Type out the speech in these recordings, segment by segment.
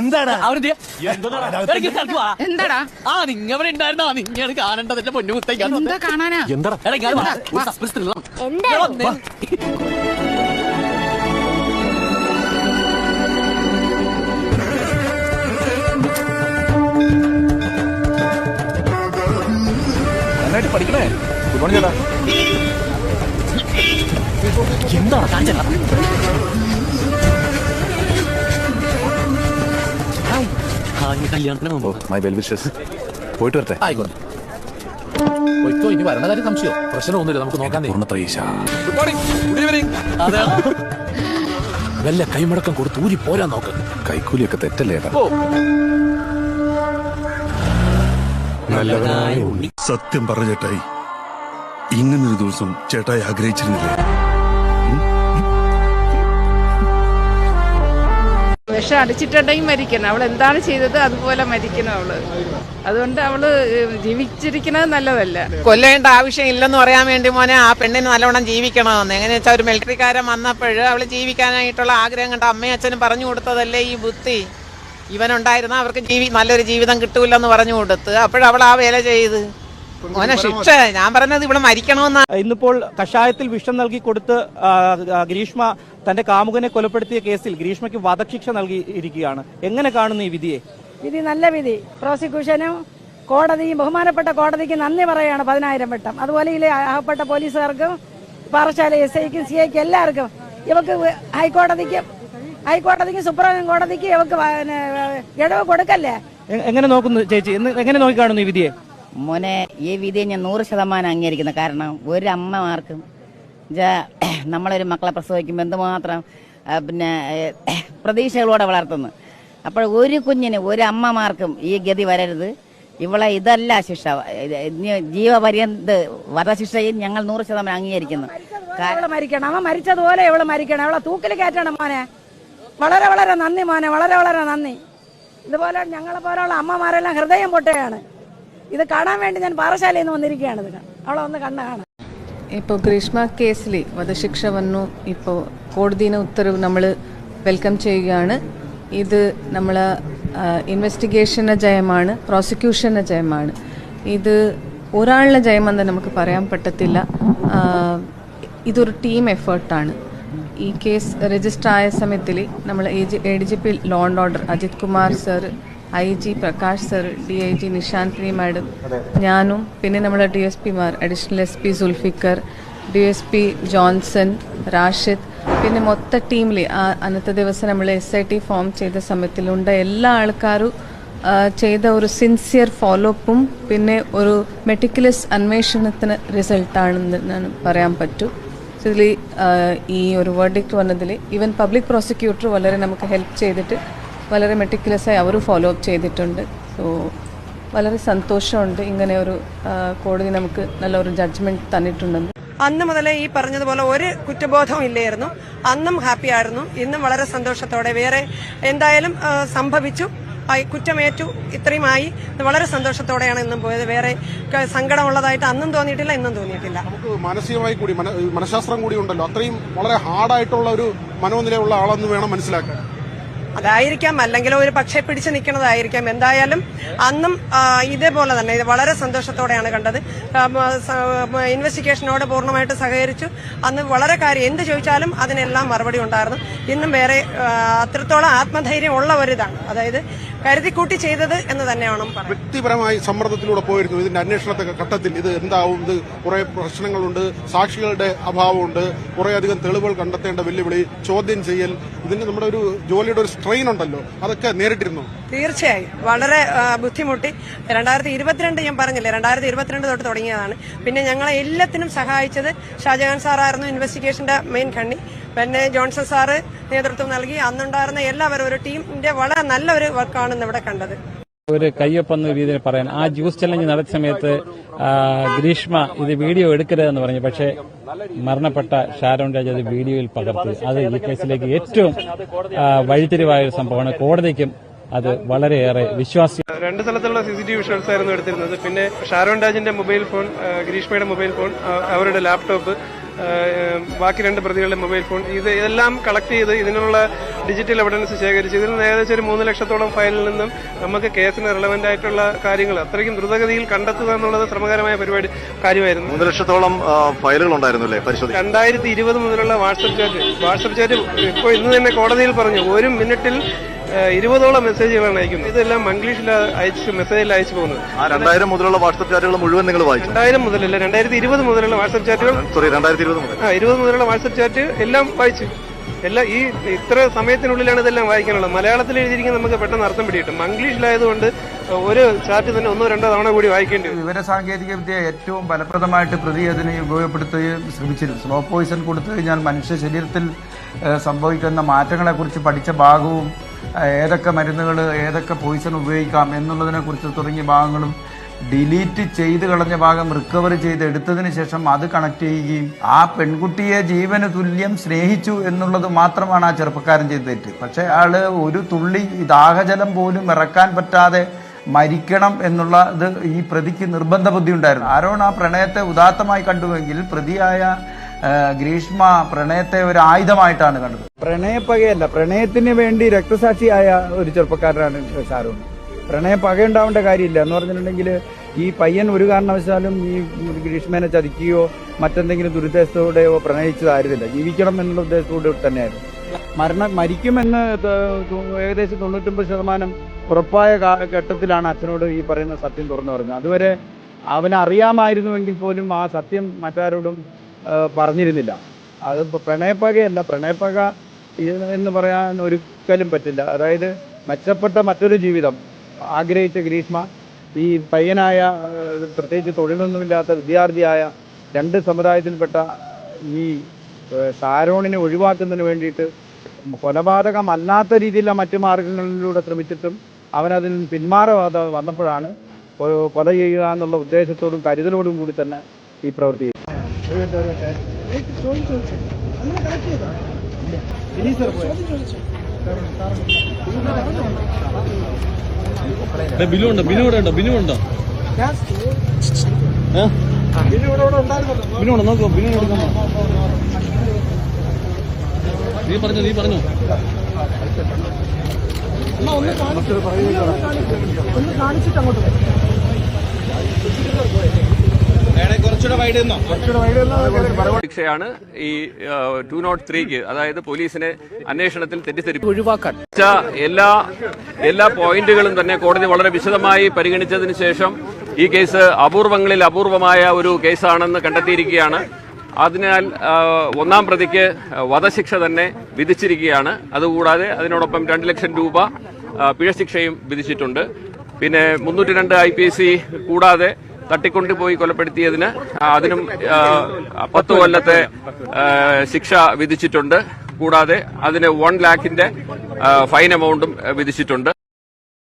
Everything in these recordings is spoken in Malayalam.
എന്താടാ. എന്താടാ? ആ നിങ്ങ ഇവിടെ ഉണ്ടായിരുന്നോ? നിങ്ങൾ കാണേണ്ടത് എന്റെ പൊന്നു കുത്തൈ എന്താ കാണാനാ? എടാ ഇങ്ങോട്ട് വാ. ഒരു suspense thriller ആണ്. എന്താ? ഇങ്ങോട്ട് വന്നേ. നന്നായിട്ട് പഠിക്കണേ. ഗുഡ് മോർണിംഗ് ചേട്ടാ. എന്താണ് കാണിച്ചത് മൈ വെൽ വിഷസ് പോയിട്ട് വരട്ടെ. ആയിക്കോട്ടെ. ഒയ്ക്കോ ഇനി വരണ കാര്യം സംശയോ പ്രശ്നമൊന്നുമില്ല നമുക്ക് നോക്കാൻ വല്ല കൈമടക്കം കൊടുത്ത് ഊരി പോരാൻ നോക്ക്. കൈക്കൂലിയൊക്കെ തെറ്റല്ലേ നല്ലവനായ സത്യം പറഞ്ഞ ചേട്ടായി ഇങ്ങനൊരു ദിവസം ചേട്ടായി ആഗ്രഹിച്ചിരുന്നില്ലേ? വിഷം അടിച്ചിട്ടുണ്ടെങ്കിൽ മരിക്കണം. അവൾ എന്താണ് ചെയ്തത് അതുപോലെ മരിക്കണം അവൾ. അതുകൊണ്ട് അവൾ ജീവിച്ചിരിക്കുന്നത് നല്ലതല്ല. കൊല്ലേണ്ട ആവശ്യമില്ലെന്ന് പറയാൻ വേണ്ടി മോനെ ആ പെണ്ണിന് നല്ലവണ്ണം ജീവിക്കണമെന്ന്. എങ്ങനെ വെച്ചാൽ ഒരു മിലിറ്ററിക്കാരൻ വന്നപ്പോൾ അവൾ ജീവിക്കാനായിട്ടുള്ള ആഗ്രഹം കണ്ട അമ്മയും അച്ഛനും പറഞ്ഞു കൊടുത്തതല്ലേ ഈ ബുദ്ധി? ഇവനുണ്ടായിരുന്ന അവർക്ക് ജീവി നല്ലൊരു ജീവിതം കിട്ടൂലെന്ന് പറഞ്ഞു കൊടുത്ത്. അപ്പോഴവൾ ആ വേല ചെയ്ത്. ശിക്ഷ ഞാൻ പറഞ്ഞത് ഇവിടെ മരിക്കണമെന്നാ. ഇന്നിപ്പോൾ കഷായത്തിൽ വിഷം നൽകി കൊടുത്ത് ഗ്രീഷ്മ തന്റെ കാമുകനെ കൊലപ്പെടുത്തിയ കേസിൽ ഗ്രീഷ്മയ്ക്ക് വധശിക്ഷ നൽകിയിരിക്കുകയാണ് എങ്ങനെ കാണുന്നു ഈ വിധിയെ? വിധി നല്ല വിധി. പ്രോസിക്യൂഷനും കോടതിയും ബഹുമാനപ്പെട്ട കോടതിക്ക് നന്ദി പറയുകയാണ് പതിനായിരം വട്ടം. അതുപോലെ ഇതിലെ അകപ്പെട്ട പോലീസുകാർക്കും പാറശാല എസ് ഐക്കും സി ഐക്കും എല്ലാവർക്കും ഇവക്ക് ഹൈക്കോടതിക്ക് ഹൈക്കോടതിക്ക് സുപ്രീം കോടതിക്ക് ഇവക്ക് ഇടവ് കൊടുക്കല്ലേ? എങ്ങനെ നോക്കുന്നു ചേച്ചി? എങ്ങനെ നോക്കി കാണുന്നു ഈ വിധിയെ? മോനെ ഈ വിധിയെ ഞാൻ നൂറ് ശതമാനം അംഗീകരിക്കുന്നു. കാരണം ഒരു അമ്മമാർക്കും നമ്മളൊരു മക്കളെ പ്രസവിക്കുമ്പോൾ എന്തുമാത്രം പിന്നെ പ്രതീക്ഷകളോടെ വളർത്തുന്നു. അപ്പോൾ ഒരു കുഞ്ഞിന് ഒരു അമ്മമാർക്കും ഈ ഗതി വരരുത്. ഇവളെ ഇതല്ല ശിക്ഷ. ജീവപര്യന്ത് വധശിക്ഷയും ഞങ്ങൾ നൂറ് ശതമാനം അംഗീകരിക്കുന്നു. മരിക്കണം. അവൻ മരിച്ചതുപോലെ ഇവൾ മരിക്കണം. അവളെ തൂക്കിൽ കയറ്റണം മോനെ. വളരെ വളരെ നന്ദി മോനെ. വളരെ വളരെ നന്ദി. ഇതുപോലെ ഞങ്ങളെ പോലുള്ള അമ്മമാരെല്ലാം ഹൃദയം പൊട്ടുകയാണ്. ഇത് കാണാൻ വേണ്ടി ഞാൻ പാറശാലയിൽ നിന്ന് വന്നിരിക്കുകയാണ് ഇത് അവളെ ഒന്ന് കണ്ണു കാണാൻ. ഇപ്പോൾ ഗ്രീഷ്മ കേസിൽ വധശിക്ഷ വന്നു. ഇപ്പോൾ കോടതിയുടെ ഉത്തരവ് നമ്മൾ വെൽക്കം ചെയ്യുകയാണ്. ഇത് നമ്മൾ ഇൻവെസ്റ്റിഗേഷന്റെ ജയമാണ് പ്രോസിക്യൂഷന്റെ ജയമാണ്. ഇത് ഒരാളുടെ ജയമെന്ന് നമുക്ക് പറയാൻ പറ്റത്തില്ല. ഇതൊരു ടീം എഫേർട്ടാണ് ഈ കേസ് രജിസ്റ്റർ ആയ സമയത്തിൽ നമ്മൾ A D G P law and order Ajith Kumar sir I G Prakash sir D I G Nishanthini madam ഞാനും പിന്നെ നമ്മുടെ ഡി എസ് പിമാർ additional S P Sulfikar D S P Johnson Rashid പിന്നെ മൊത്ത ടീമിൽ അന്നത്തെ ദിവസം നമ്മൾ എസ് ഐ ടി ഫോം ചെയ്ത സമയത്തിലുണ്ട. എല്ലാ ആൾക്കാരും ചെയ്ത ഒരു സിൻസിയർ ഫോളോ ഫോളോപ്പും പിന്നെ ഒരു മെറ്റിക്കുലസ് അന്വേഷണത്തിന് റിസൾട്ടാണെന്ന് പറയാൻ പറ്റൂ. ഇതിൽ ഈ ഒരു വേർഡിക്റ്റ് വന്നതിൽ ഈവൻ പബ്ലിക് പ്രോസിക്യൂട്ടർ വളരെ നമുക്ക് ഹെൽപ്പ് ചെയ്തിട്ട് വളരെ മെട്ടിക്കുലസായി ആയി അവർ ഫോളോ അപ്പ് ചെയ്തിട്ടുണ്ട്. സോ വളരെ സന്തോഷമുണ്ട് ഇങ്ങനെ ഒരു കോടതി നമുക്ക് നല്ലൊരു ജഡ്ജ്മെന്റ് തന്നിട്ടുണ്ടെന്ന്. അന്ന് മുതലേ ഈ പറഞ്ഞതുപോലെ ഒരു കുറ്റബോധവും ഇല്ലായിരുന്നു. അന്നും ഹാപ്പി ആയിരുന്നു. ഇന്നും വളരെ സന്തോഷത്തോടെ വേറെ എന്തായാലും സംഭവിച്ചു. കുറ്റമേറ്റു ഇത്രയുമായി വളരെ സന്തോഷത്തോടെയാണ് ഇന്നും പോയത്. വേറെ സങ്കടമുള്ളതായിട്ട് അന്നും തോന്നിയിട്ടില്ല ഇന്നും തോന്നിയിട്ടില്ല. നമുക്ക് മാനസികമായി കൂടി മന- മനഃശാസ്ത്രം കൂടി ഉണ്ടല്ലോ. അത്രയും വളരെ ഹാർഡായിട്ടുള്ള ഒരു മനോനിലയുള്ള ആളെന്ന് വേണം മനസ്സിലാക്കാൻ. അതായിരിക്കാം അല്ലെങ്കിൽ ഒരു പക്ഷേ പിടിച്ചു നിൽക്കുന്നതായിരിക്കാം. എന്തായാലും അന്നും ഇതേപോലെ തന്നെ ഇത് വളരെ സന്തോഷത്തോടെയാണ് കണ്ടത്. ഇൻവെസ്റ്റിഗേഷനോട് പൂർണമായിട്ട് സഹകരിച്ചു. അന്ന് വളരെ കാര്യം എന്ത് ചോദിച്ചാലും അതിനെല്ലാം മറുപടി ഉണ്ടായിരുന്നു. ഇന്നും വേറെ അത്രത്തോളം ആത്മധൈര്യം ഉള്ള ഒരിതാണ്. അതായത് കരുതിക്കൂട്ടി ചെയ്തത് എന്ന് തന്നെയാണ് വ്യക്തിപരമായി സമ്മർദ്ദത്തിലൂടെ പോയിരുന്നു. ഇതിന്റെ അന്വേഷണത്തെ ഘട്ടത്തിൽ ഇത് എന്താവും? ഇത് കുറെ പ്രശ്നങ്ങളുണ്ട് സാക്ഷികളുടെ അഭാവമുണ്ട് കുറെ അധികം തെളിവുകൾ കണ്ടെത്തേണ്ട വെല്ലുവിളി ചോദ്യം ചെയ്യൽ ഇതിന് നമ്മുടെ ഒരു ജോലിയുടെ ഒരു സ്ട്രെയിൻ ഉണ്ടല്ലോ അതൊക്കെ നേരിട്ടിരുന്നു. തീർച്ചയായും. വളരെ ബുദ്ധിമുട്ടി. രണ്ടായിരത്തി ഇരുപത്തിരണ്ട് ഞാൻ പറഞ്ഞില്ലേ രണ്ടായിരത്തി ഇരുപത്തിരണ്ട് തൊട്ട് തുടങ്ങിയതാണ്. പിന്നെ ഞങ്ങളെ എല്ലാത്തിനും സഹായിച്ചത് ഷാജഹാൻ സാറായിരുന്നു ഇൻവെസ്റ്റിഗേഷന്റെ മെയിൻ കണ്ണി. പിന്നെ ജോൺസൺ സാറ് നേതൃത്വം നൽകി. അന്നുണ്ടായിരുന്ന എല്ലാവരും ഒരു ടീമിന്റെ വളരെ നല്ലൊരു വർക്കാണ് ഇന്ന് ഇവിടെ കണ്ടത്. ഒരു കയ്യൊപ്പെന്ന രീതിയിൽ പറയാൻ. ആ ജ്യൂസ് ചലഞ്ച് നടത്തിയ സമയത്ത് ഗ്രീഷ്മ ഇത് വീഡിയോ എടുക്കരുതെന്ന് പറഞ്ഞു. പക്ഷേ മരണപ്പെട്ട ഷാരോൺ രാജ് അത് വീഡിയോയിൽ പകർത്തി. അത് ഈ കേസിലേക്ക് ഏറ്റവും വഴിത്തിരിവായ ഒരു സംഭവമാണ്. കോടതിക്കും അത് വളരെയേറെ വിശ്വാസ രണ്ട് സ്ഥലത്തുള്ള സി സി ടി വിഷ്വൽസ് ആയിരുന്നു എടുത്തിരുന്നത്. പിന്നെ ഷാരോൺ രാജിന്റെ മൊബൈൽ ഫോൺ ഗ്രീഷ്മയുടെ മൊബൈൽ ഫോൺ അവരുടെ ലാപ്ടോപ്പ് ബാക്കി രണ്ട് പ്രതികളുടെ മൊബൈൽ ഫോൺ. ഇത് ഇതെല്ലാം കളക്ട് ചെയ്ത് ഇതിനുള്ള ഡിജിറ്റൽ എവിഡൻസ് ശേഖരിച്ച് ഇതിൽ നിന്ന് ഏകദേശം ഒരു മൂന്ന് ലക്ഷത്തോളം ഫയലിൽ നിന്നും നമുക്ക് കേസിന് റിലവന്റ് ആയിട്ടുള്ള കാര്യങ്ങൾ അത്രയ്ക്കും ദ്രുതഗതിയിൽ കണ്ടെത്തുക എന്നുള്ളത് ശ്രമകരമായ പരിപാടി കാര്യമായിരുന്നു. മൂന്ന് ലക്ഷത്തോളം ഫയലുകൾ ഉണ്ടായിരുന്നു അല്ലേ? രണ്ടായിരത്തി ഇരുപത് മുതലുള്ള വാട്സപ്പ് ചാറ്റ്. വാട്സപ്പ് ചാറ്റ് ഇപ്പോൾ ഇന്ന് തന്നെ കോടതിയിൽ പറഞ്ഞു ഒരു മിനിറ്റിൽ ഇരുപതോളം മെസ്സേജുകളാണ് അയക്കുന്നത്. ഇതെല്ലാം മംഗ്ലീഷിൽ അയച്ച് മെസ്സേജിൽ അയച്ചു പോകുന്നത്. രണ്ടായിരം മുതലുള്ള വാട്സപ്പ് ചാറ്റുകൾ മുഴുവൻ നിങ്ങൾ വായിച്ചു. രണ്ടായിരം മുതലല്ല രണ്ടായിരത്തി ഇരുപത് മുതലുള്ള വാട്സപ്പ് ചാറ്റുകൾ സോറി രണ്ടായിരത്തി ഇരുപത് മുതൽ. ആ ഇരുപത് മുതലുള്ള വാട്സപ്പ് ചാറ്റ് എല്ലാം വായിച്ചു. എല്ലാം ഈ ഇത്ര സമയത്തിനുള്ളിലാണ് ഇതെല്ലാം വായിക്കാനുള്ളത്. മലയാളത്തിൽ എഴുതിയിരിക്കുന്ന നമുക്ക് പെട്ടെന്ന് അർത്ഥം പിടിയിട്ടും മംഗ്ലീഷിലായതുകൊണ്ട് ഒരു ചാറ്റ് തന്നെ ഒന്നോ രണ്ടോ തവണ കൂടി വായിക്കേണ്ടി വരും. വിവര സാങ്കേതിക വിദ്യ ഏറ്റവും ഫലപ്രദമായിട്ട് പ്രതി അതിനെ ഉപയോഗപ്പെടുത്തുകയും ശ്രമിച്ചിരുന്നു. സ്ലോ പോയിസൺ കൊടുത്തു കഴിഞ്ഞാൽ മനുഷ്യ ശരീരത്തിൽ സംഭവിക്കുന്ന മാറ്റങ്ങളെക്കുറിച്ച് പഠിച്ച ഭാഗവും ഏതൊക്കെ മരുന്നുകൾ ഏതൊക്കെ പോയിസൺ ഉപയോഗിക്കാം എന്നുള്ളതിനെക്കുറിച്ച് തുടങ്ങിയ ഭാഗങ്ങളും ഡിലീറ്റ് ചെയ്ത് കളഞ്ഞ ഭാഗം റിക്കവർ ചെയ്ത് എടുത്തതിന് ശേഷം അത് കണക്ട് ചെയ്യുകയും ആ പെൺകുട്ടിയെ ജീവന് തുല്യം സ്നേഹിച്ചു എന്നുള്ളത് മാത്രമാണ് ആ ചെറുപ്പക്കാരൻ ചെയ്ത് തെറ്റ്. പക്ഷേ ആൾ ഒരു തുള്ളി ദാഹജലം പോലും ഇറക്കാൻ പറ്റാതെ മരിക്കണം എന്നുള്ള ഇത് ഈ പ്രതിക്ക് നിർബന്ധ ബുദ്ധി ഉണ്ടായിരുന്നു. ആരോൺ ആ പ്രണയത്തെ ഉദാത്തമായി കണ്ടുവെങ്കിൽ പ്രതിയായ ഗ്രീഷ്മ പ്രണയത്തെ ഒരു ആയുധമായിട്ടാണ് കണ്ടത്. പ്രണയപ്പകയല്ല പ്രണയത്തിന് വേണ്ടി രക്തസാക്ഷിയായ ഒരു ചെറുപ്പക്കാരനാണ് ഷാരൂൺ പ്രണയ പക ഉണ്ടാവേണ്ട കാര്യമില്ല എന്ന് പറഞ്ഞിട്ടുണ്ടെങ്കിൽ ഈ പയ്യൻ ഒരു കാരണവശാലും ഈ ഗ്രീഷ്മേനെ ചതിക്കുകയോ മറ്റെന്തെങ്കിലും ദുരുദ്ദേശത്തോടെയോ പ്രണയിച്ചതായിരുന്നില്ല. ജീവിക്കണം എന്നുള്ള ഉദ്ദേശത്തോടെ തന്നെയായിരുന്നു. മരണം മരിക്കുമെന്ന് ഏകദേശം തൊണ്ണൂറ്റൊമ്പത് ശതമാനം ഉറപ്പായ ഘട്ടത്തിലാണ് അച്ഛനോട് ഈ പറയുന്ന സത്യം തുറന്നു പറഞ്ഞത്. അതുവരെ അവനറിയാമായിരുന്നുവെങ്കിൽ പോലും ആ സത്യം മറ്റാരോടും പറഞ്ഞിരുന്നില്ല. അത് പ്രണയപ്പകയല്ല. പ്രണയപ്പക എന്ന് പറയാൻ ഒരിക്കലും പറ്റില്ല. അതായത് മെച്ചപ്പെട്ട മറ്റൊരു ജീവിതം ആഗ്രഹിച്ച ഗ്രീഷ്മ ഈ പയ്യനായ പ്രത്യേകിച്ച് തൊഴിലൊന്നുമില്ലാത്ത വിദ്യാർത്ഥിയായ രണ്ട് സമുദായത്തിൽപ്പെട്ട ഈ സാരോണിനെ ഒഴിവാക്കുന്നതിന് വേണ്ടിയിട്ട് കൊലപാതകമല്ലാത്ത രീതിയിലുള്ള മറ്റു മാർഗങ്ങളിലൂടെ ശ്രമിച്ചിട്ടും അവനതിൽ പിന്മാറാതെ വന്നപ്പോഴാണ് കൊല ചെയ്യുക എന്നുള്ള ഉദ്ദേശത്തോടും കരുതലോടും കൂടി തന്നെ ഈ പ്രവൃത്തി. ചെയ്തത്. ബിനു ഉണ്ടോ? ബിനു ഇവിടെ ഉണ്ടോ? ബിനു ഉണ്ടോ? ബിനു ഉണ്ടോ? നോക്കോ ബിനു നീ പറഞ്ഞു നീ പറഞ്ഞു. ശിക്ഷയാണ് ഈ ടു നോട്ട് ത്രീക്ക് അതായത് പോലീസിനെ അന്വേഷണത്തിൽ തെറ്റിദ്ധരിപ്പ് ഒഴിവാക്കാൻ. എല്ലാ എല്ലാ പോയിന്റുകളും തന്നെ കോടതി വളരെ വിശദമായി പരിഗണിച്ചതിന് ശേഷം ഈ കേസ് അപൂർവങ്ങളിൽ അപൂർവമായ ഒരു കേസാണെന്ന് കണ്ടെത്തിയിരിക്കുകയാണ്. അതിനാൽ ഒന്നാം പ്രതിക്ക് വധശിക്ഷ തന്നെ വിധിച്ചിരിക്കുകയാണ്. അതുകൂടാതെ അതിനോടൊപ്പം രണ്ട് ലക്ഷം രൂപ പിഴശിക്ഷയും വിധിച്ചിട്ടുണ്ട്. പിന്നെ മുന്നൂറ്റി രണ്ട് ഐ പി എസ് സി കൂടാതെ തട്ടിക്കൊണ്ടുപോയി കൊലപ്പെടുത്തിയതിന് അതിനും പത്ത് കൊല്ലത്തെ ശിക്ഷ വിധിച്ചിട്ടുണ്ട്. കൂടാതെ അതിന് വൺ ലാഖിന്റെ ഫൈൻ എമൗണ്ടും ആ,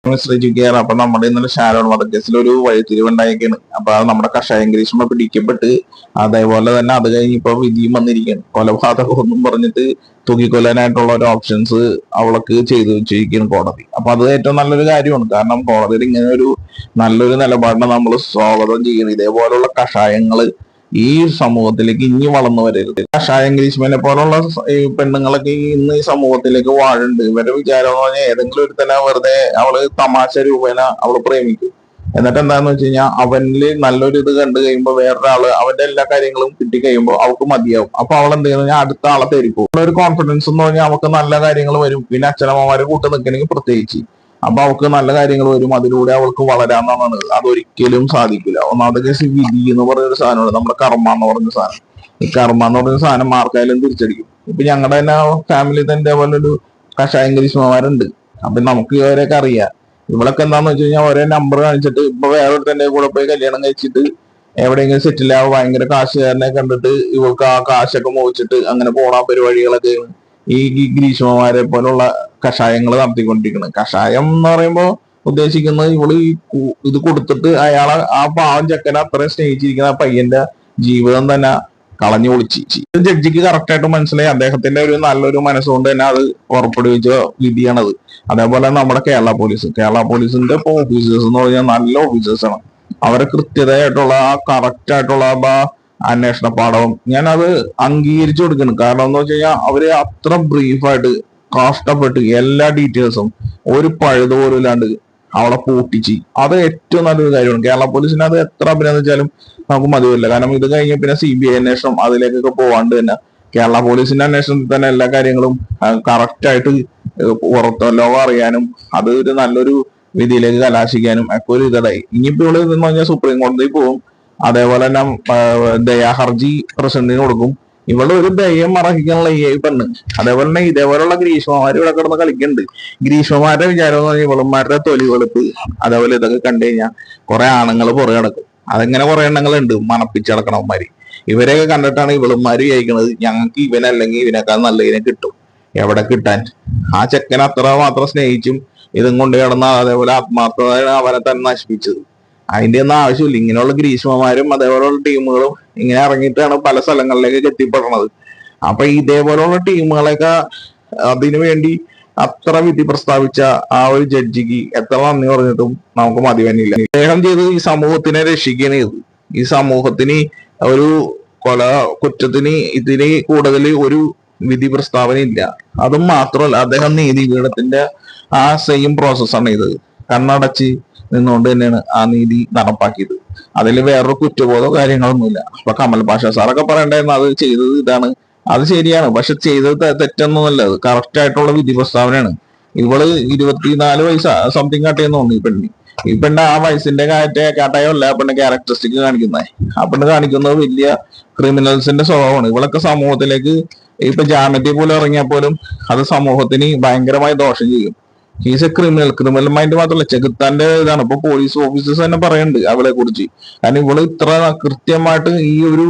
വിധിച്ചിട്ടുണ്ട് കയറാം അപ്പൊ നമ്മുടെ ഇന്നലെ ഷാരോൺ വധക്കേസിൽ ഒരു വഴിത്തിരിവുണ്ടായിരിക്കാണ് അപ്പൊ അത് നമ്മുടെ കഷായം ഗ്രീഷ്മ പിടിക്കപ്പെട്ട് അതേപോലെ തന്നെ അത് കഴിഞ്ഞ് ഇപ്പൊ വിധിയും വന്നിരിക്കുകയാണ്. കൊലപാതകം ഒന്നും പറഞ്ഞിട്ട് തൂക്കിക്കൊല്ലാനായിട്ടുള്ള ഒരു ഓപ്ഷൻസ് അവൾക്ക് ചെയ്തു വെച്ചിരിക്കുകയാണ് കോടതി. അപ്പൊ അത് ഏറ്റവും നല്ലൊരു കാര്യമാണ്. കാരണം കോടതിയിൽ ഇങ്ങനെ ഒരു നല്ലൊരു നിലപാടിനെ നമ്മൾ സ്വാഗതം ചെയ്യുന്നു ഇതേപോലുള്ള കഷായങ്ങൾ ഈ സമൂഹത്തിലേക്ക് ഇനി വളർന്നു വരരുത്. കഷായം ഗ്രീഷ്മനെ പോലുള്ള ഈ പെണ്ണുങ്ങളൊക്കെ ഇന്ന് ഈ സമൂഹത്തിലേക്ക് വാഴുണ്ട് ഇവരുടെ വിചാരം എന്ന് പറഞ്ഞാൽ ഏതെങ്കിലും ഒരു തന്നെ വെറുതെ അവൾ തമാശ രൂപേന അവൾ പ്രേമിക്കും. എന്നിട്ട് എന്താന്ന് വെച്ച് കഴിഞ്ഞാൽ അവനിൽ നല്ലൊരു ഇത് കണ്ടു കഴിയുമ്പോൾ വേറൊരാൾ അവന്റെ എല്ലാ കാര്യങ്ങളും കിട്ടി കഴിയുമ്പോൾ അവൾക്ക് മതിയാവും. അപ്പൊ അവൾ എന്ത് ചെയ്യുന്ന അടുത്ത ആളെ തരിപ്പോ ഒരു കോൺഫിഡൻസ് എന്ന് പറഞ്ഞാൽ അവൾക്ക് നല്ല കാര്യങ്ങൾ വരും. പിന്നെ അച്ഛനമ്മമാരെ കൂട്ട് നിൽക്കണമെങ്കിൽ പ്രത്യേകിച്ച്. അപ്പൊ അവൾക്ക് നല്ല കാര്യങ്ങൾ വരും. അതിലൂടെ അവൾക്ക് വളരാന്നാണ് അതൊരിക്കലും സാധിക്കില്ല. ഒന്നാമത്തെ കേസ് വിധി എന്ന് പറയുന്ന സാധനമാണ് നമ്മുടെ കർമ്മ എന്ന് പറഞ്ഞ സാധനം. ഈ കർമ്മ എന്ന് പറയുന്ന സാധനം ആർക്കായാലും തിരിച്ചടിക്കും. ഇപ്പൊ ഞങ്ങളുടെ തന്നെ ഫാമിലി തന്നെ ഇതേപോലെ ഒരു കഷായം ഗ്രീഷ്മമാരുണ്ട് അപ്പൊ നമുക്ക് ഇവരെയൊക്കെ അറിയാം. ഇവളൊക്കെ എന്താന്ന് വെച്ച് കഴിഞ്ഞാൽ ഒരേ നമ്പർ കാണിച്ചിട്ട് ഇപ്പൊ വേറെ തന്നെ കൂടെ പോയി കല്യാണം കഴിച്ചിട്ട് എവിടെയെങ്കിലും സെറ്റിൽ ആവുക ഭയങ്കര കാശുകാരനെ കണ്ടിട്ട് ഇവൾക്ക് ആ കാശൊക്കെ മോഹിച്ചിട്ട് അങ്ങനെ പോണ പരിപാടികളൊക്കെ ഈ ഗ്രീഷ്മമാരെ പോലുള്ള കഷായങ്ങൾ നടത്തിക്കൊണ്ടിരിക്കുന്നത്. കഷായം എന്ന് പറയുമ്പോൾ ഉദ്ദേശിക്കുന്നത് ഇവൾ ഇത് കൊടുത്തിട്ട് അയാളെ ആ പാവം ചെക്കനെ അത്രയും സ്നേഹിച്ചിരിക്കുന്ന ആ പയ്യന്റെ ജീവിതം തന്നെ കളഞ്ഞു ഒളിച്ചു ഇത് ജഡ്ജിക്ക് കറക്റ്റ് ആയിട്ട് മനസ്സിലായി. അദ്ദേഹത്തിന്റെ ഒരു നല്ലൊരു മനസ്സുകൊണ്ട് തന്നെ അത് പുറപ്പെടുവിച്ച വിധിയാണത്. അതേപോലെ നമ്മുടെ കേരള പോലീസ്. കേരള പോലീസിന്റെ ഓഫീസേഴ്സ് എന്ന് പറഞ്ഞാൽ നല്ല ഓഫീസേഴ്സ് ആണ്. അവരെ കൃത്യതയായിട്ടുള്ള ആ കറക്റ്റ് ആയിട്ടുള്ള ആ അന്വേഷണ പാഠവും. ഞാൻ അത് അംഗീകരിച്ചു കൊടുക്കണം കാരണം എന്ന് വെച്ച് കഴിഞ്ഞാൽ അവർ അത്ര ബ്രീഫായിട്ട് കഷ്ടപ്പെട്ട് എല്ലാ ഡീറ്റെയിൽസും ഒരു പഴുത് പോലും ഇല്ലാണ്ട് അവളെ പൂട്ടിച്ച്. അത് ഏറ്റവും നല്ലൊരു കാര്യമാണ്. കേരള പോലീസിന് അത് എത്ര അഭിനന്ദിച്ചാലും നമുക്ക് മതിവരില്ല. കാരണം ഇത് കഴിഞ്ഞ പിന്നെ സി ബി ഐ അന്വേഷണം അതിലേക്കൊക്കെ പോവാണ്ട് തന്നെ കേരള പോലീസിന്റെ അന്വേഷണത്തിൽ തന്നെ എല്ലാ കാര്യങ്ങളും കറക്റ്റ് ആയിട്ട് പുറത്ത് ലോകം അറിയാനും അത് ഒരു നല്ലൊരു വിധിയിലേക്ക് കലാശിക്കാനും ഒക്കെ ഒരു ഇതായി. ഇനിയിപ്പോൾ ഇവിടെ എന്ന് പറഞ്ഞാൽ സുപ്രീം കോടതി പോകും. അതേപോലെ തന്നെ ദയാഹർജി പ്രസിഡന്റിന് കൊടുക്കും. ഇവൾ ഒരു ദയം അർഹിക്കാനുള്ള ഈ പെണ്ണ്. അതേപോലെ തന്നെ ഇതേപോലുള്ള ഗ്രീഷ്മമാര് ഇവിടെ കിടന്ന് കളിക്കുന്നുണ്ട് ഗ്രീഷ്മമാരുടെ വിചാരം എന്ന് പറഞ്ഞാൽ ഇവളന്മാരുടെ തൊലി വെളുപ്പ് അതേപോലെ ഇതൊക്കെ കണ്ടു കഴിഞ്ഞാൽ കുറെ ആണുങ്ങൾ പുറകെ കിടക്കും അതെങ്ങനെ കുറെ എണ്ണങ്ങൾ ഉണ്ട് മണപ്പിച്ചടക്കണവന്മാര് ഇവരെയൊക്കെ കണ്ടിട്ടാണ് ഇവളുമാര് വിചാരിക്കുന്നത് ഞങ്ങൾക്ക് ഇവനല്ലെങ്കിൽ ഇവനേക്കാൾ നല്ല ഇതിനെ കിട്ടും. എവിടെ കിട്ടാൻ? ആ ചെക്കൻ അത്ര മാത്രം സ്നേഹിച്ചും ഇതും കൊണ്ട് കിടന്ന അതേപോലെ ആത്മാർത്ഥത അവനെ തന്നെ നശിപ്പിച്ചത്. അതിന്റെ ഒന്നും ആവശ്യമില്ല. ഇങ്ങനെയുള്ള ഗ്രീഷ്മമാരും അതേപോലെയുള്ള ടീമുകളും ഇങ്ങനെ ഇറങ്ങിയിട്ടാണ് പല സ്ഥലങ്ങളിലേക്ക് എത്തിപ്പെടുന്നത്. അപ്പൊ ഇതേപോലെയുള്ള ടീമുകളെയൊക്കെ അതിനുവേണ്ടി അത്ര വിധി പ്രസ്താവിച്ച ആ ഒരു ജഡ്ജിക്ക് എത്ര നന്ദി പറഞ്ഞിട്ടും നമുക്ക് മതി വന്നില്ല. അദ്ദേഹം ചെയ്ത് ഈ സമൂഹത്തിനെ രക്ഷിക്കുകയാണ് ചെയ്തു ഈ സമൂഹത്തിന് ഒരു കൊല കുറ്റത്തിന് ഇതിന് കൂടുതൽ ഒരു വിധി പ്രസ്താവന ഇല്ല. അതും മാത്രമല്ല അദ്ദേഹം നീതിപീഠത്തിന്റെ ആ സെയിം പ്രോസസ്സാണ് ഇത്. കണ്ണടച്ച് നിന്നുകൊണ്ട് തന്നെയാണ് ആ നീതി നടപ്പാക്കിയത്. അതിൽ വേറൊരു കുറ്റബോധോ കാര്യങ്ങളൊന്നുമില്ല. അപ്പൊ കമൽ പാഷ സാറൊക്കെ പറയണ്ടായിരുന്നു അത് ചെയ്തത് ഇതാണ്. അത് ശരിയാണ് പക്ഷെ ചെയ്തത് തെറ്റൊന്നുമല്ല. അത് കറക്റ്റ് ആയിട്ടുള്ള വിധി പ്രസ്താവനയാണ് ഇവൾ ഇരുപത്തിനാല് വയസ്സ് സംതിങ് കാട്ടിയെന്ന് തോന്നുന്നു ഈ പെണ്ണിന്. ഈ പെണ്ണ് ആ വയസ്സിന്റെ കാറ്റ കാട്ടായല്ല അല്ല പെണ്ണ് ക്യാരക്ടറിസ്റ്റിക് കാണിക്കുന്നത് ആ പെണ്ണ് കാണിക്കുന്നത് വലിയ ക്രിമിനൽസിന്റെ സ്വഭാവമാണ്. ഇവളൊക്കെ സമൂഹത്തിലേക്ക് ഇപ്പൊ ജാമ്യത്തിൽ പോലും ഇറങ്ങിയാൽ പോലും അത് സമൂഹത്തിന് ഭയങ്കരമായി ദോഷം ചെയ്യും. He's a criminal criminal mind മാത്രമല്ല ചെകുത്താന്റെ ഇതാണ്. ഇപ്പൊ പോലീസ് ഓഫീസേഴ്സ് തന്നെ പറയുന്നുണ്ട് അവളെ കുറിച്ച്. കാരണം ഇവൾ ഇത്ര കൃത്യമായിട്ട് ഈ ഒരു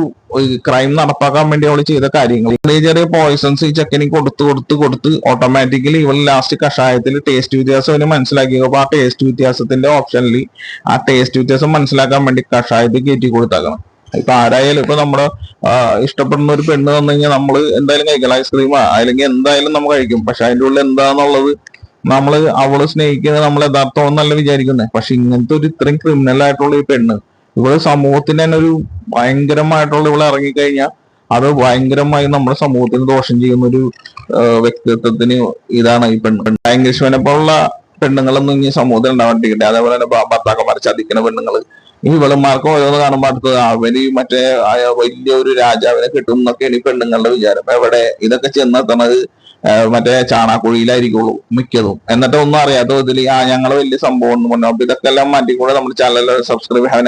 ക്രൈം നടപ്പാക്കാൻ വേണ്ടി അവൾ ചെയ്ത കാര്യങ്ങൾ. ചെറിയ ചെറിയ പോയിസൺസ് ഈ ചെക്കന് കൊടുത്ത് കൊടുത്ത് കൊടുത്ത് ഓട്ടോമാറ്റിക്കലി ഇവൾ ലാസ്റ്റ് കഷായത്തിൽ ടേസ്റ്റ് വ്യത്യാസം അവന് മനസ്സിലാക്കി. അപ്പൊ ആ ടേസ്റ്റ് വ്യത്യാസത്തിന്റെ ഓപ്ഷനിൽ ആ ടേസ്റ്റ് വ്യത്യാസം മനസ്സിലാക്കാൻ വേണ്ടി കഷായത്തിൽ കയറ്റി കൊടുത്താക്കണം. ഇപ്പൊ ആരായാലും ഇപ്പൊ നമ്മുടെ ഇഷ്ടപ്പെടുന്ന ഒരു പെണ്ണ് വന്നു കഴിഞ്ഞാൽ നമ്മൾ എന്തായാലും കഴിക്കണം. ഐസ്ക്രീം അല്ലെങ്കിൽ എന്തായാലും നമ്മൾ കഴിക്കും. പക്ഷെ അതിന്റെ ഉള്ളിൽ എന്താന്നുള്ളത് നമ്മൾ അവൾ സ്നേഹിക്കുന്നത് നമ്മൾ യഥാർത്ഥം എന്നല്ല വിചാരിക്കുന്നത് പക്ഷെ ഇങ്ങനത്തെ ഒരു ഇത്രയും ക്രിമിനൽ ആയിട്ടുള്ള ഈ പെണ്ണ് ഇവൾ സമൂഹത്തിന് തന്നെ ഒരു ഭയങ്കരമായിട്ടുള്ള ഇവൾ ഇറങ്ങിക്കഴിഞ്ഞാൽ അത് ഭയങ്കരമായി നമ്മുടെ സമൂഹത്തിന് ദോഷം ചെയ്യുന്ന ഒരു വ്യക്തിത്വത്തിന് ഇതാണ് ഈ പെണ്ണ്. ഭയങ്കര ശിവനെ പോലുള്ള പെണ്ണുങ്ങളൊന്നും ഇനി സമൂഹത്തിൽ ഉണ്ടാവാണ്ടിരിക്കട്ടെ. അതേപോലെ തന്നെ ഭർത്താക്കന്മാരെ ചതിക്കുന്ന പെണ്ണുങ്ങൾ. ഈ വെളുമാർക്ക് ഓരോന്ന് കാണുമ്പോൾ അടുത്തത് അവർ മറ്റേ വലിയ ഒരു രാജാവിനെ കിട്ടും എന്നൊക്കെയാണ് ഈ പെണ്ണുങ്ങളുടെ വിചാരം. എവിടെ ഇതൊക്കെ ചെന്നെത്തണത് മറ്റേ ചാണാക്കുഴിയിലായിരിക്കുള്ളൂ മിക്കതും. എന്നിട്ട് ഒന്നും അറിയാത്ത വിധത്തിൽ ആ ഞങ്ങൾ വലിയ സംഭവം ഒന്നും പറഞ്ഞു അപ്പൊ ഇതൊക്കെ എല്ലാം മാറ്റി മാറ്റിക്കൂടെ നമ്മൾ ചാനൽ സബ്സ്ക്രൈബ് ചെയ്യാൻ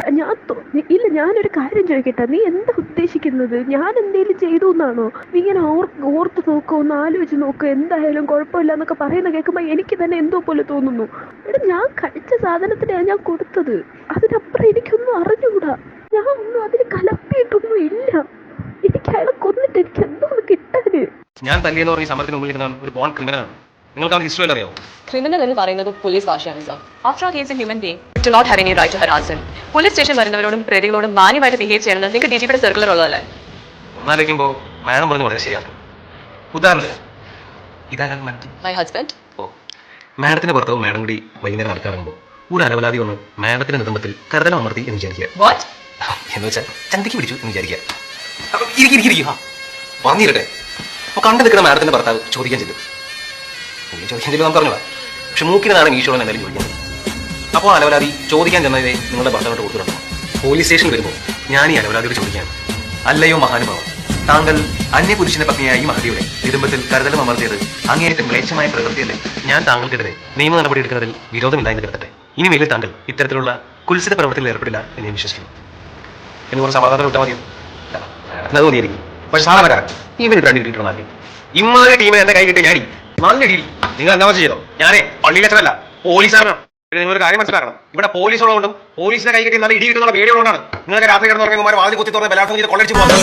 ഇല്ല ഞാനൊരു കാര്യം ചോദിക്കട്ടെ. നീ എന്താ ഉദ്ദേശിക്കുന്നത്? ഞാൻ എന്തെങ്കിലും ചെയ്തു എന്നാണോ? നീ ഇങ്ങനെ ഓർത്ത് നോക്കോ ഒന്ന് ആലോചിച്ച് നോക്കോ. എന്തായാലും കുഴപ്പമില്ല എന്നൊക്കെ പറയുന്ന കേൾക്കുമ്പോ എനിക്ക് തന്നെ എന്തോ പോലെ തോന്നുന്നു. എടാ ഞാൻ കഴിച്ച സാധനത്തിനാണ് ഞാൻ കൊടുത്തത്. അതിനപ്പുറം എനിക്കൊന്നും അറിഞ്ഞുകൂടാ. ഞാൻ ഒന്നും അതിൽ കലർത്തിയിട്ടൊന്നും ഇല്ല. എനിക്ക് അയാളെ കൊന്നിട്ട് എനിക്ക് എന്തോ കിട്ടാന്? ഞാൻ തല്ലിയെന്ന് പറഞ്ഞ സമരത്തിന് മുമ്പിൽ ഇരുന്ന ഒരു ബോൺ ക്രിമിനലാണ് നിങ്ങൾക്ക് അവൻ ഹിസ്റ്ററി അറിയാമോ ക്രിമിനൽ എന്ന് പറയുന്നത് പോലീസ് ഭാഷയാണ് sir after all he's a human being to not have any right to harass him police station വരുന്നവരോടും പ്രതികളോടും മാന്യമായിട്ട് ബിഹേവ് ചെയ്യണമെന്ന് നിങ്ങൾക്ക് ഡി ജിയുടെ സർക്കുലർ ഉള്ളതല്ലേ? ഒന്നാലോചിക്കുമ്പോൾ മാഡം പറഞ്ഞു വളരെ ശരിയാണ്. ഉദാഹരണത്തിന് ഇതാണ് മാഡം? മൈ ഹസ്ബൻഡ് ഓ മാഡത്തിന്റെ ഭർത്താവ് മാഡം കൂടി വൈകുന്നേരം നടക്കാറുമ്പോൾ ഒരു അലവലാതി ഒന്ന് മാഡത്തിന്റെ നിർബന്ധത്തിൽ കരുതലം അമർത്തി എന്ന് വിചാരിക്കുക. എന്ന് വെച്ചാൽ പിടിച്ചു എന്ന് വിചാരിക്കുക. ഇരിക്കും ഇരിക്കും അപ്പൊ കണ്ടു നിൽക്കുന്ന മാഡത്തിന്റെ ഭർത്താവ് ചോദിക്കാൻ ചെല്ലും. പുള്ളി ചോദിക്കാൻ ചെല്ലും നമുക്ക് അറിഞ്ഞൂടാ പക്ഷെ മൂക്കിനാണ് ഈശോളൻ എന്തായാലും ചോദിക്കുന്നത് അപ്പോൾ അലവലാതി ചോദിക്കാൻ ചെന്നതേ നിങ്ങളുടെ ഭർത്താവിനോട് കൊടുത്തിട്ടുണ്ടോ. പോലീസ് സ്റ്റേഷൻ വരുമ്പോൾ ഞാൻ ഈ അലവലാതിയോട് ചോദിക്കുകയാണ്. അല്ലയോ മഹാനുഭാവം താങ്കൾ അന്യ പുരുഷന്റെ പത്നിയായി മഹതിയുടെ കുടുംബത്തിൽ കരുതലും അമർത്തിയത് അങ്ങേയറ്റം മ്ലേച്ഛമായ പ്രകൃതിയല്ലേ? ഞാൻ താങ്കൾക്കെതിരെ നിയമ നടപടി എടുക്കുന്നതിൽ വിരോധമില്ല എന്ന് കരുതട്ടെ. ഇനി മേലിൽ താങ്കൾ ഇത്തരത്തിലുള്ള കുൽസിത പ്രവൃത്തിയിൽ ഏർപ്പെടില്ല എന്ന് ഞാൻ വിശ്വസിക്കുന്നു. എന്ന് പറഞ്ഞ സമാധാനം വിട്ടാൽ മതിയോ? അത് മതിയായിരിക്കും പക്ഷെ സാധാരണക്കാരൻ ഇവർ രണ്ട് കിട്ടിയിട്ടുള്ള ഇമ്മാതിരി ടീമിന് എന്റെ കൈ കിട്ടിയ ഞാനി നല്ല ഡീഡി നിങ്ങൾ എന്താ ചെയ്തോ? ഞാനേ പള്ളിയിലച്ചനല്ല പോലീസാണ് നിങ്ങൾ ഒരു കാര്യം മനസ്സിലാക്കണം. ഇവിടെ പോലീസ് ഉള്ളതുകൊണ്ടും പോലീസിനെ കൈ കിട്ടി നല്ല ഇടി കിട്ടുന്ന പേടിയുള്ളതുകൊണ്ടാണ്. നിങ്ങൾക്ക് രാത്രി കിടന്ന് പറഞ്ഞാൽ വാതിൽ കുത്തി തുറന്ന് ബലാത്സംഗം ചെയ്ത് കൊള്ളടിച്ച് പോകുന്നത്